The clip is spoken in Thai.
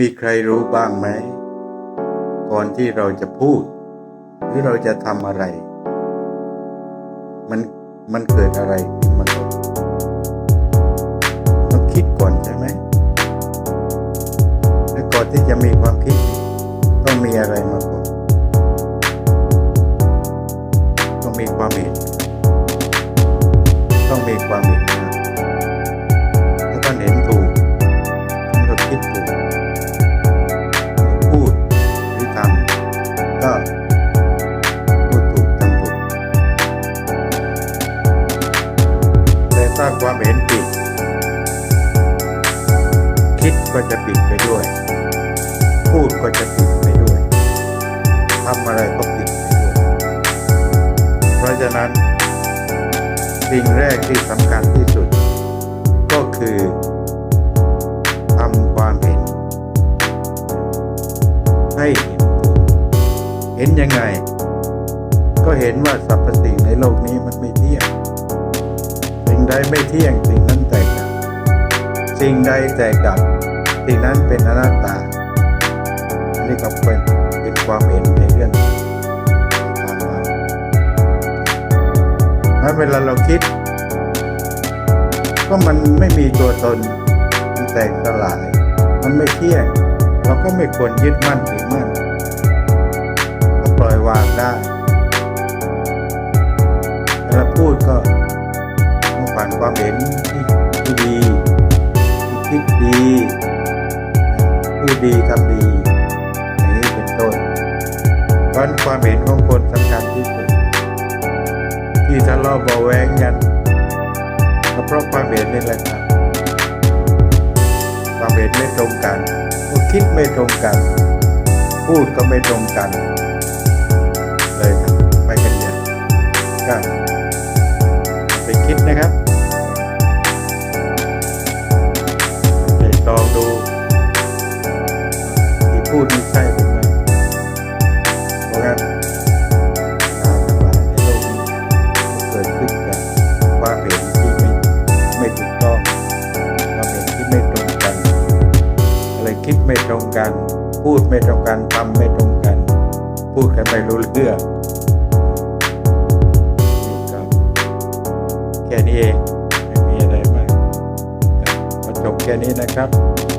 มีใครรู้บ้างไหม ก่อนที่เราจะพูด หรือเราจะทำอะไร มันมันเกิดอะไรขึ้นมาก่อนต้องคิดก่อนใช่ไหมและก่อนที่จะมีความคิด ต้องมีอะไรมาก่อน ความเห็นผิด คิดก็จะผิดไปด้วย พูดก็จะผิดไปด้วยทำอะไรก็ผิดไปด้วย เพราะฉะนั้น สิ่งแรกที่สำคัญที่สุด ก็คือทำความเห็น ให้เห็นเห็นยังไง ก็เห็นว่าสรรพสิ่งในโลกนี้มันไม่เที่ยง ใดไม่เที่ยงสิ่งนั้นแตกดับ สิ่งใดแตกดับ สิ่งนั้นเป็นอนัตตา อันนี้ก็เป็นเป็นความเห็นในเรื่องทางธรรมนั้นเวลาเราคิด ก็มันไม่มีตัวตน มันแตกสลาย มันไม่เที่ยง เราก็ไม่ควรยึดมั่นถือมั่น ก็ปล่อยวางได้เวลาพูดก็ ต้องผ่นความเห็นที่ทดีคิดดีพูดดีทำดีอย่างนี้เป็นต้นเพราะฉะนั้นความเห็นของคนสำคัญที่สุดที่ทะเลาะเบาแวงกันก็เพราะความเห็นนี่แหละครับความเห็นไม่ตรงกันก็คิดไม่ตรงกัน พูดก็ไม่ตรงกัน เลยไปกันเนี่ยก็ไป คิดนะครับไปลองดูที่พูดนี่ใช่หรือไม่เพราะงั้นปัญหาทั้งหลายในโลกนี้ก็เกิดขึ้นจากความเห็นที่ไม่ไม่ถูกต้องความเห็นที่ไม่ตรงกันอะไรคิดไม่ตรงกัน พูดไม่ตรงกันทำไม่ตรงกัน พูดกันไม่รู้เรื่อง แค่นี้เองไม่มีอะไรมากขอจบแค่นี้นะครับ